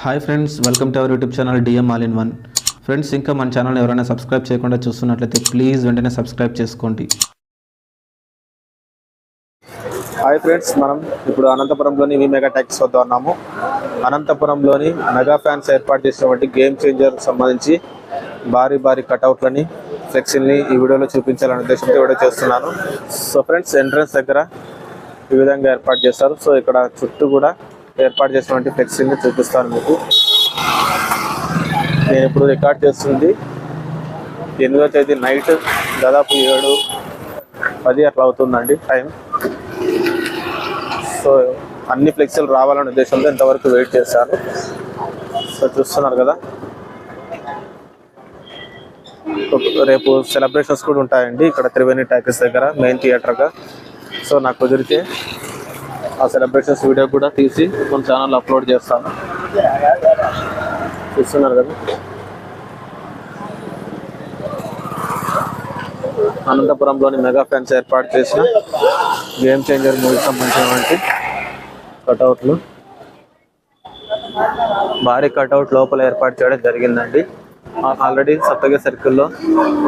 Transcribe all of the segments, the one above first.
Hi friends welcome to our YouTube channel DM all in one friends ఇంకా మన channel ఎవరైనా subscribe చేయకుండా చూస్తున్నట్లయితే ప్లీజ్ వెంటనే సబ్స్క్రైబ్ చేసుకోండి. హాయ్ ఫ్రెండ్స్ మనం ఇప్పుడు అనంతపురంలోని వి మెగా ట్యాక్స్ వద్ద ఉన్నాము. అనంతపురంలోని మెగా ఫ్యాన్స్ ఏర్పాటు చేసినటువంటి గేమ్ చేంజర్ సంబంధించి భారీ భారీ కటౌట్లని ఫ్లెక్సీల్ని ఈ వీడియోలో చూపించాలనే ఉద్దేశంతో వీడియో చేస్తున్నాను. సో ఫ్రెండ్స్ ఎంట్రన్స్ దగ్గర ఈ విధంగా ఏర్పాటు చేస్తారు. సో ఇక్కడ చుట్టూ కూడా ఏర్పాటు చేసినటువంటి ఫ్లెక్సీని చూపిస్తాను మీకు. నేను ఇప్పుడు రికార్డ్ చేస్తుంది. ఎనిమిదో తేదీ నైట్ దాదాపు ఏడు పది అట్లా అవుతుందండి టైం. సో అన్ని ఫ్లెక్సీలు రావాలనే ఉద్దేశంతో ఇంతవరకు వెయిట్ చేశాను. సో చూస్తున్నారు కదా. రేపు సెలబ్రేషన్స్ కూడా ఉంటాయండి ఇక్కడ త్రివేణి టాకీస్ దగ్గర మెయిన్ థియేటర్గా. సో నాకు కుదిరితే ఆ సెలబ్రేషన్స్ వీడియో కూడా తీసి మన ఛానల్ అప్లోడ్ చేస్తాను. చూస్తున్నారు కదా? అనంతపురంలోని మెగా ఫ్యాన్స్ ఏర్పాటు చేసిన గేమ్ చేంజర్ మూవీకి సంబంధించినటువంటి కటౌట్లు భారీ కటౌట్ లోపల ఏర్పాటు చేయడం జరిగిందండి. ఆల్రెడీ సప్తగిరి సర్కిల్లో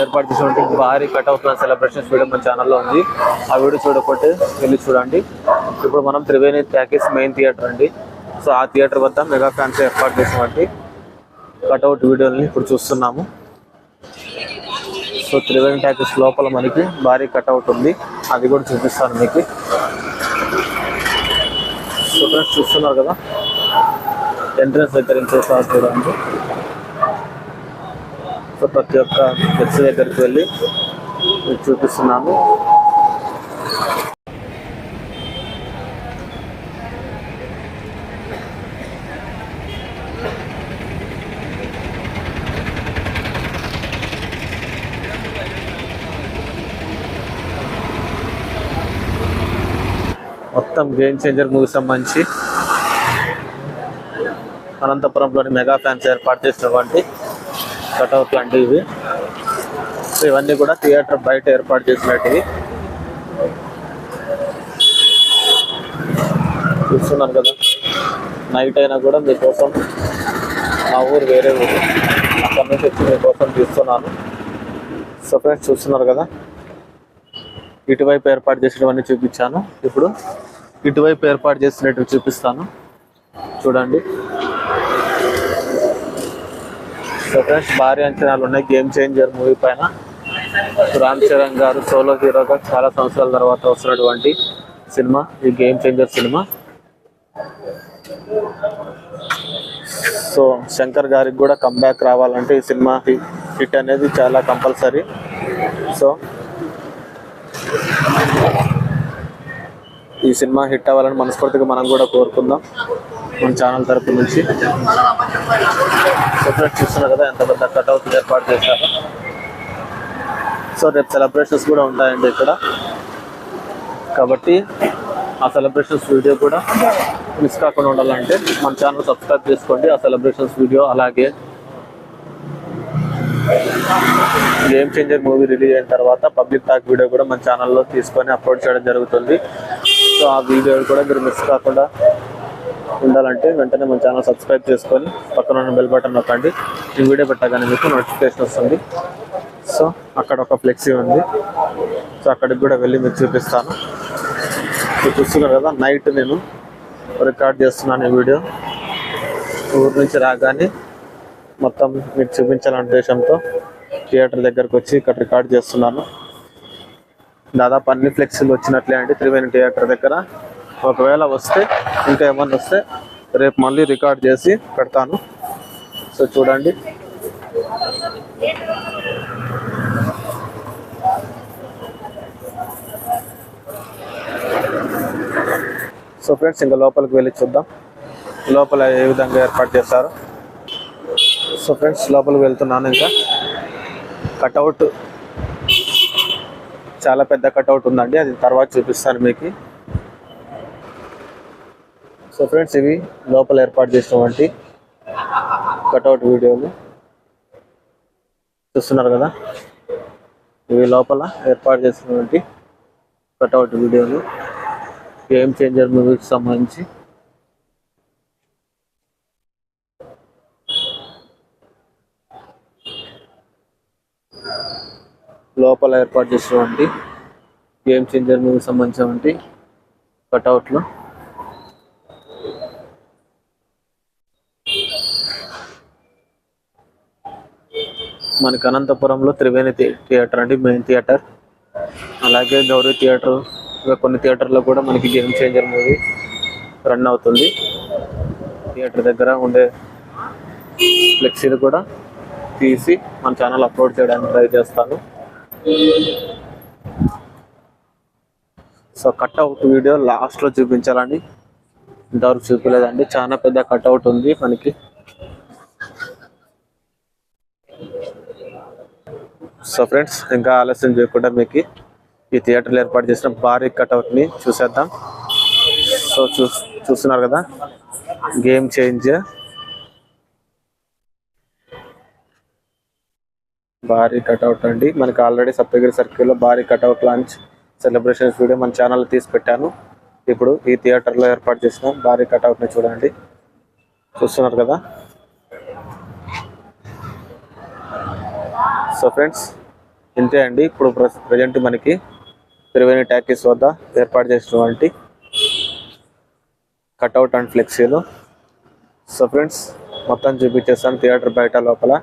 ఏర్పాటు చేసినటువంటి భారీ కటౌట్ సెలబ్రేషన్స్ వీడియో మన ఛానల్లో ఉంది. ఆ వీడియో చూడకపోతే వెళ్ళి చూడండి. ఇప్పుడు మనం త్రివేణి ప్యాకేజ్ మెయిన్ థియేటర్ అండి. సో ఆ థియేటర్ వద్ద మెగా ఫ్యాన్స్ ఏర్పాటు చేసినటువంటి కటౌట్ వీడియోని ఇప్పుడు చూస్తున్నాము. సో త్రివేణి ప్యాకేజ్ లోపల మనకి భారీ కట్అవుట్ ఉంది. అది కూడా చూపిస్తాను మీకు. సో ఫ్రెండ్స్ చూస్తున్నారు కదా? ఎంట్రన్స్ దగ్గర ఇంకోసారి చూడండి. సో ప్రతి ఒక్క ఫ్లెక్స్ దగ్గరికి వెళ్ళి చూపిస్తున్నాను. మొత్తం గేమ్ చేంజర్ మూవీ సంబంధించి అనంతపురంలోని మెగా ఫ్యాన్స్ ఏర్పాటు చేసినటువంటి కటౌట్ లాంటివి. ఇవి ఇవన్నీ కూడా థియేటర్ బయట ఏర్పాటు చేసినట్టువి చూస్తున్నారు కదా నైట్ అయినా కూడా మీకోసం మా ఊరు వేరే ఊరు. అక్కడ నుంచి వచ్చి మీకోసం తీస్తున్నాను. సో ఫ్రెండ్స్ చూస్తున్నారు కదా ఇటువైపు ఏర్పాటు చేసినవన్నీ చూపించాను. ఇప్పుడు ఇటువైపు ఏర్పాటు చేసినట్టు చూపిస్తాను. చూడండి. సో ఫ్రెండ్స్ భారీ అంచనాలు ఉన్నాయి. గేమ్ చేంజర్ మూవీ పైన. రామ్ చరణ్ గారు సోలో హీరోగా చాలా సంవత్సరాల తర్వాత వస్తున్నటువంటి సినిమా. ఈ game changer cinema. So Shankar గారికి కూడా కంబ్యాక్ రావాలంటే ఈ సినిమా హిట్ అనేది చాలా కంపల్సరీ సో ఈ సినిమా హిట్ అవ్వాలని మనస్ఫూర్తిగా మనం కూడా కోరుకుందాం. మన ఛానల్ తరపు నుంచి. సెపరేట్ చూస్తున్నారు కదా ఎంత పెద్ద కట్అవుట్ ఏర్పాటు చేశారు. సో రేపు సెలబ్రేషన్స్ కూడా ఉంటాయండి ఇక్కడ. కాబట్టి ఆ సెలబ్రేషన్స్ వీడియో కూడా మిస్ కాకుండా ఉండాలంటే మన ఛానల్ సబ్స్క్రైబ్ చేసుకోండి. ఆ సెలబ్రేషన్స్ వీడియో అలాగే గేమ్ చేంజర్ మూవీ రిలీజ్ అయిన తర్వాత పబ్లిక్ టాక్ వీడియో కూడా మన ఛానల్లో తీసుకొని అప్లోడ్ చేయడం జరుగుతుంది. సో ఆ వీడియో కూడా మీరు మిస్ కాకుండా ఉండాలంటే వెంటనే మన ఛానల్ సబ్స్క్రైబ్ చేసుకొని పక్కన ఉన్న బెల్ బటన్ నొక్కండి. ఈ వీడియో పెట్టగానే మీకు నోటిఫికేషన్ వస్తుంది. సో అక్కడ ఒక ఫ్లెక్సీ ఉంది. సో అక్కడికి కూడా వెళ్ళి మీకు చూపిస్తాను. మీరు చూస్తున్నారు కదా నైట్ నేను రికార్డ్ చేస్తున్నాను ఈ వీడియో. ఊరు నుంచి రాగానే మొత్తం మీకు చూపించాలనే ఉద్దేశంతో థియేటర్ దగ్గరకు వచ్చి ఇక్కడ రికార్డ్ చేస్తున్నాను. దాదాపు అన్ని ఫ్లెక్సీలు వచ్చినట్లే అండి. త్రివేణి థియేటర్ దగ్గర. ఒకవేళ వస్తే ఇంకా ఏమన్నా వస్తే రేపు మళ్ళీ రికార్డ్ చేసి పెడతాను. సో చూడండి. సో ఫ్రెండ్స్ ఇంకా లోపలికి వెళ్ళి చూద్దాం. లోపల ఏ విధంగా ఏర్పాటు చేస్తారు సో ఫ్రెండ్స్ లోపలికి వెళ్తున్నాను ఇంకా. కట్అవుట్ చాలా పెద్ద కట్అవుట్ ఉందండి. అది తర్వాత చూపిస్తాను మీకు. సో ఫ్రెండ్స్ ఇవి లోపల ఏర్పాటు చేసినటువంటి కట్అవుట్ వీడియోలు. చూస్తున్నారు కదా? ఇవి లోపల ఏర్పాటు చేసినటువంటి కట్అవుట్ వీడియోలు. గేమ్ చేంజర్ మూవీకి సంబంధించి. లోపల ఏర్పాటు చేసినటువంటి గేమ్ చేంజర్ మూవీ సంబంధించినటువంటి కట్అవుట్లు మనకి అనంతపురంలో త్రివేణి థియేటర్ అండి మెయిన్ థియేటర్. అలాగే గౌరీ థియేటర్ ఇంకా కొన్ని థియేటర్లో కూడా మనకి గేమ్ చేంజర్ మూవీ రన్ అవుతుంది. థియేటర్ దగ్గర ఉండే ఫ్లెక్సీలు కూడా తీసి మన ఛానల్ అప్లోడ్ చేయడానికి ట్రై చేస్తాను. సో కట్అవుట్ వీడియో లాస్ట్లో చూపించాలని ఇంతవరకు చూపించలేదండి చాలా పెద్ద కట్అవుట్ ఉంది మనకి. సో ఫ్రెండ్స్ ఇంకా ఆలస్యం చేయకుండా మీకు ఈ థియేటర్లో ఏర్పాటు చేసిన భారీ కట్అవుట్ని చూసేద్దాం. సో చూ చూస్తున్నారు కదా? Game change. భారీ కట్అవుట్ అండి. మనకి ఆల్రెడీ సప్తగిరి సర్కిల్లో భారీ కట్అవుట్ లాంచ్ సెలబ్రేషన్స్ వీడియో మన ఛానల్లో తీసి పెట్టాను. ఇప్పుడు ఈ థియేటర్లో ఏర్పాటు చేసిన భారీ కట్అవుట్ని చూడండి. చూస్తున్నారు కదా? సో ఫ్రెండ్స్ ఇంతే అండి. ఇప్పుడు ప్రజెంట్ మనకి త్రివేణి ట్యాకీస్ వద్ద ఏర్పాటు చేసినటువంటి కట్అవుట్ అండ్ ఫ్లెక్సీలు. సో ఫ్రెండ్స్ మొత్తం చూపించేస్తాను థియేటర్ బయట లోపల.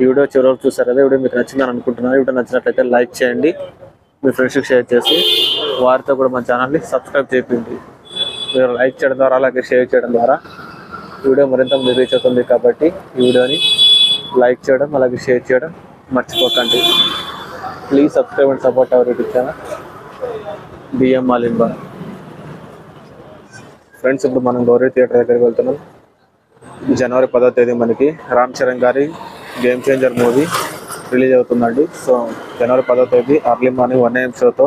ఈ వీడియో చివరి చూసారు కదా? వీడియో మీకు నచ్చిందని అనుకుంటున్నాను. వీడియో నచ్చినట్లయితే లైక్ చేయండి. మీ ఫ్రెండ్స్కి షేర్ చేసి వారితో కూడా మన ఛానల్ని సబ్స్క్రైబ్ చేయండి. మీరు లైక్ చేయడం ద్వారా అలాగే షేర్ చేయడం ద్వారా వీడియో మరింత ముందు రీచ్ అవుతుంది కాబట్టి ఈ వీడియోని లైక్ చేయడం అలాగే షేర్ చేయడం మర్చిపోకండి. Please subscribe and support our YouTube channel. BM మాలింబా. Friends ఇప్పుడు మనం గౌరీ థియేటర్ దగ్గరికి వెళ్తున్నాం. జనవరి పదో తేదీ మనకి రామ్ చరణ్ గారి గేమ్ చేంజర్ మూవీ రిలీజ్ అవుతుందండి. సో జనవరి పదో తేదీ అర్లీ మార్నింగ్ వన్ ఏఎం షోతో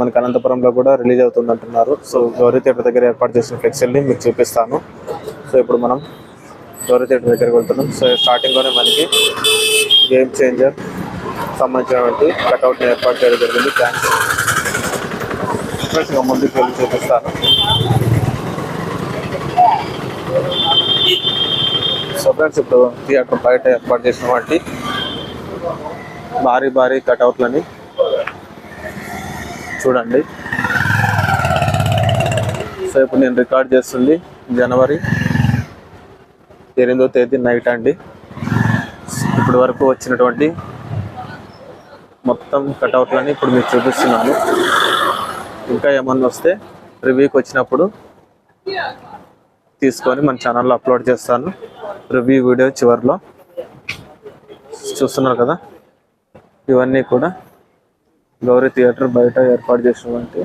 మనకి అనంతపురంలో కూడా రిలీజ్ అవుతుంది అంటున్నారు సో గౌరీ థియేటర్ దగ్గర ఏర్పాటు చేసిన ఫ్లెక్సీల్ని మీకు చూపిస్తాను. సో ఇప్పుడు మనం గౌరీ థియేటర్ దగ్గరికి వెళ్తున్నాం. సో స్టార్టింగ్లోనే మనకి గేమ్ చేంజర్ సంబంధించినటువంటి కటౌట్ని ఏర్పాటు చేయడం జరిగింది. థ్యాంక్స్ ముందుకు వెళ్ళి చూపిస్తాను. సో ఫ్రెండ్స్ ఇప్పుడు థియేటర్ బయట ఏర్పాటు చేసిన వాటి భారీ భారీ కట్అవుట్లని చూడండి. సో ఇప్పుడు నేను రికార్డ్ చేస్తుంది జనవరి ఎనిమిదో తేదీ నైట్ అండి. ఇప్పటి వరకు వచ్చినటువంటి మొత్తం కటౌట్లని ఇప్పుడు మీకు చూపిస్తున్నాను. ఇంకా ఏమన్నా వస్తే రివ్యూకి వచ్చినప్పుడు తీసుకొని మన ఛానల్లో అప్లోడ్ చేస్తాను. రివ్యూ వీడియో చివరిలో. చూస్తున్నారు కదా? ఇవన్నీ కూడా గౌరీ థియేటర్ బయట ఏర్పాటు చేసినటువంటి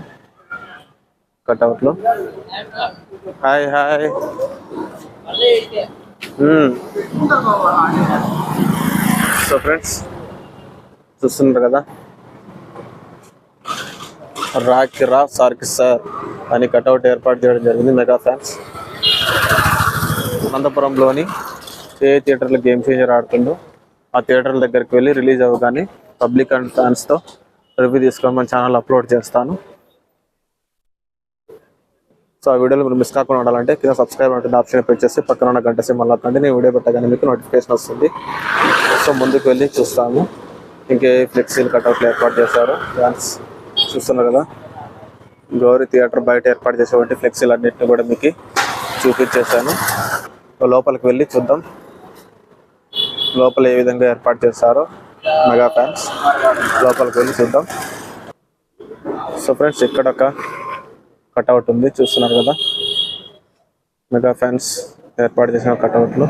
కట్అవుట్లు హాయ్ హాయ్. సో ఫ్రెండ్స్ చూస్తున్నారు కదా? రాకి రా సార్కి సార్ అని కట్అవుట్ ఏర్పాటు చేయడం జరిగింది మెగా ఫ్యాన్స్. అనంతపురంలోని ఏ థియేటర్లో గేమ్ చేంజర్ ఆడుతుండో ఆ థియేటర్ల దగ్గరికి వెళ్ళి రిలీజ్ అవ్వగానే పబ్లిక్ అండ్ ఫ్యాన్స్తో రివ్యూ తీసుకొని మన ఛానల్ అప్లోడ్ చేస్తాను. సో ఆ వీడియోలు మీరు మిస్ కాకుండా ఉండాలంటే కింద సబ్స్క్రైబ్ ఉంటుంది ఆప్షన్ ప్రెస్ చేసి పక్కన ఉన్న గంట సింబల్ వస్తుంది నేను వీడియో పెట్టగానే మీకు నోటిఫికేషన్ వస్తుంది. సో ముందుకు వెళ్ళి చూస్తాము. ఇంకే ఫ్లెక్సీలు కట్అవుట్లు ఏర్పాటు చేశారు. ఫ్యాన్స్ చూస్తున్నారు కదా. గౌరీ థియేటర్ బయట ఏర్పాటు చేసేటువంటి ఫ్లెక్సీలు అన్నింటినీ కూడా మీకు చూపించేశాను. లోపలికి వెళ్ళి చూద్దాం. లోపల ఏ విధంగా ఏర్పాటు చేస్తారో మెగా ఫ్యాన్స్ లోపలికి వెళ్ళి చూద్దాం. సో ఫ్రెండ్స్ ఇక్కడ ఒక కట్అవుట్ ఉంది చూస్తున్నారు కదా. మెగా ఫ్యాన్స్ ఏర్పాటు చేసిన కట్అవుట్లు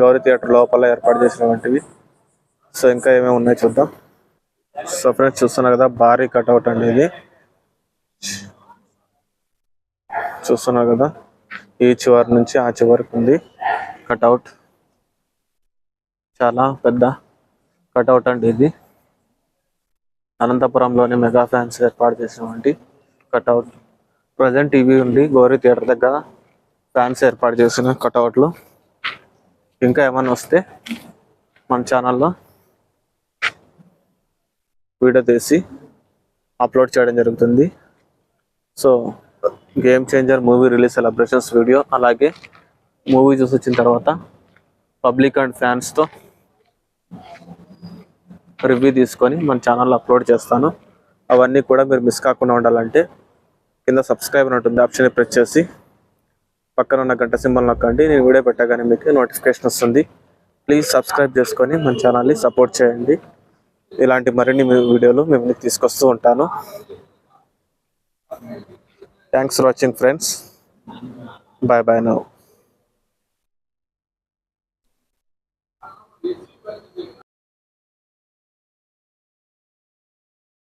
గౌరీ థియేటర్ లోపల ఏర్పాటు చేసినటువంటివి. సో ఇంకా ఏమేమి ఉన్నాయి చూద్దాం. సో ఫ్రెండ్స్ చూస్తున్నారు కదా భారీ కట్అవుట్ అండి ఇది. చూస్తున్నారు కదా. ఈ చివరి నుంచి ఆ చివరికి ఉంది. కటౌట్ చాలా పెద్ద కటౌట్ అండి ఇది. అనంతపురంలోని మెగా ఫ్యాన్స్ ఏర్పాటు చేసినటువంటి కటౌట్ ప్రజెంట్ టీవీ ఉంది గౌరీ థియేటర్ దగ్గర ఫ్యాన్స్ ఏర్పాటు చేసిన కటౌట్లు ఇంకా ఏమైనా వస్తే మన ఛానల్లో వీడియో తీసి అప్లోడ్ చేయడం జరుగుతుంది. So game changer movie release celebrations video అలాగే మూవీ చూసి వచ్చిన తర్వాత పబ్లిక్ అండ్ ఫ్యాన్స్తో రివ్యూ తీసుకొని మన ఛానల్లో అప్లోడ్ చేస్తాను. అవన్నీ కూడా మీరు మిస్ కాకుండా ఉండాలంటే కింద సబ్స్క్రైబ్ అని ఉంటుంది ఆప్షన్ ప్రెస్ చేసి పక్కన ఉన్న గంట సింబల్ నొక్కండి. నేను వీడియో పెట్టగానే మీకు నోటిఫికేషన్ వస్తుంది. ప్లీజ్ సబ్స్క్రైబ్ చేసుకొని మన ఛానల్ని సపోర్ట్ చేయండి. ఇలాంటి మరిన్ని మీ- వీడియోలు మేము తీసుకొస్తూ ఉంటాను. Thanks for watching friends. Bye bye now.